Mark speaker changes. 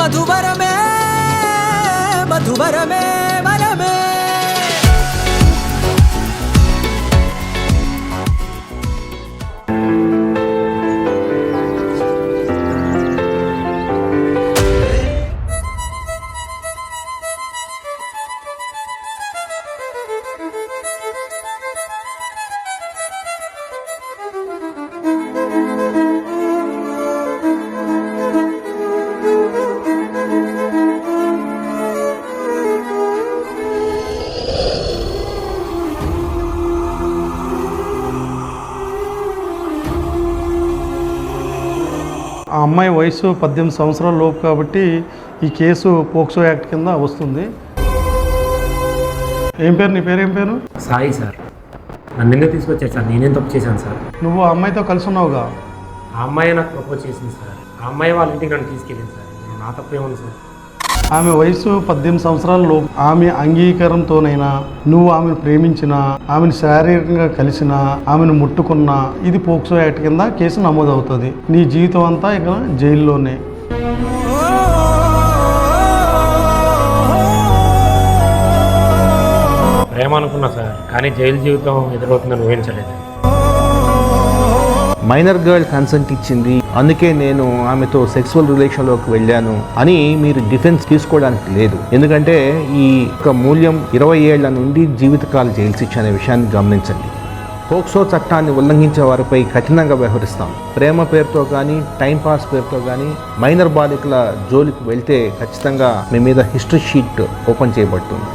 Speaker 1: मधुबर में मधुबर में।
Speaker 2: ఆ అమ్మాయి వయసు పద్దెనిమిది సంవత్సరాల లోపు కాబట్టి ఈ కేసు పోక్సో యాక్ట్ కింద వస్తుంది. ఏం పేరు? నీ పేరు ఏం పేరు?
Speaker 3: సాయి సార్. నన్ను ఎందుకు తీసుకొచ్చారు సార్? నేనేం తప్పు చేశాను సార్?
Speaker 2: నువ్వు ఆ అమ్మాయితో కలిసి ఉన్నావుగా?
Speaker 3: ఆ అమ్మాయి నాకు ప్రపోజ్ చేసింది సార్. ఆ అమ్మాయి వాళ్ళ ఇంటికి నన్ను తీసుకెళ్ళింది సార్. నేను నా తప్పేముంది సార్.
Speaker 2: ఆమె వయసు పద్దెనిమిది సంవత్సరాల లోపు. ఆమె అంగీకారంతోనైనా నువ్వు ఆమెను ప్రేమించినా ఆమెను శారీరకంగా కలిసినా ఆమెను ముట్టుకున్నా ఇది పోక్సో యాక్ట్ కింద కేసు నమోదవుతుంది. నీ జీవితం అంతా ఇక జైల్లోనే.
Speaker 3: ప్రేమ అనుకున్నా సార్ కానీ జైలు జీవితం ఎదురవుతుందని ఊహించలేదు.
Speaker 4: మైనర్ గర్ల్ కన్సెంట్ ఇచ్చింది. అందుకే నేను ఆమెతో సెక్సువల్ రిలేషన్లోకి వెళ్ళాను అని మీరు డిఫెన్స్ తీసుకోవడానికి లేదు. ఎందుకంటే ఈ యొక్క మూల్యం ఇరవై ఏళ్ళ నుండి జీవితకాల జైలు శిక్ష అనే విషయాన్ని గమనించండి. పోక్సో చట్టాన్ని ఉల్లంఘించే వారిపై కఠినంగా వ్యవహరిస్తాం. ప్రేమ పేరుతో కానీ టైంపాస్ పేరుతో కానీ మైనర్ బాలికల జోలికి వెళ్తే ఖచ్చితంగా మీ మీద హిస్టరీ షీట్ ఓపెన్ చేయబడుతుంది.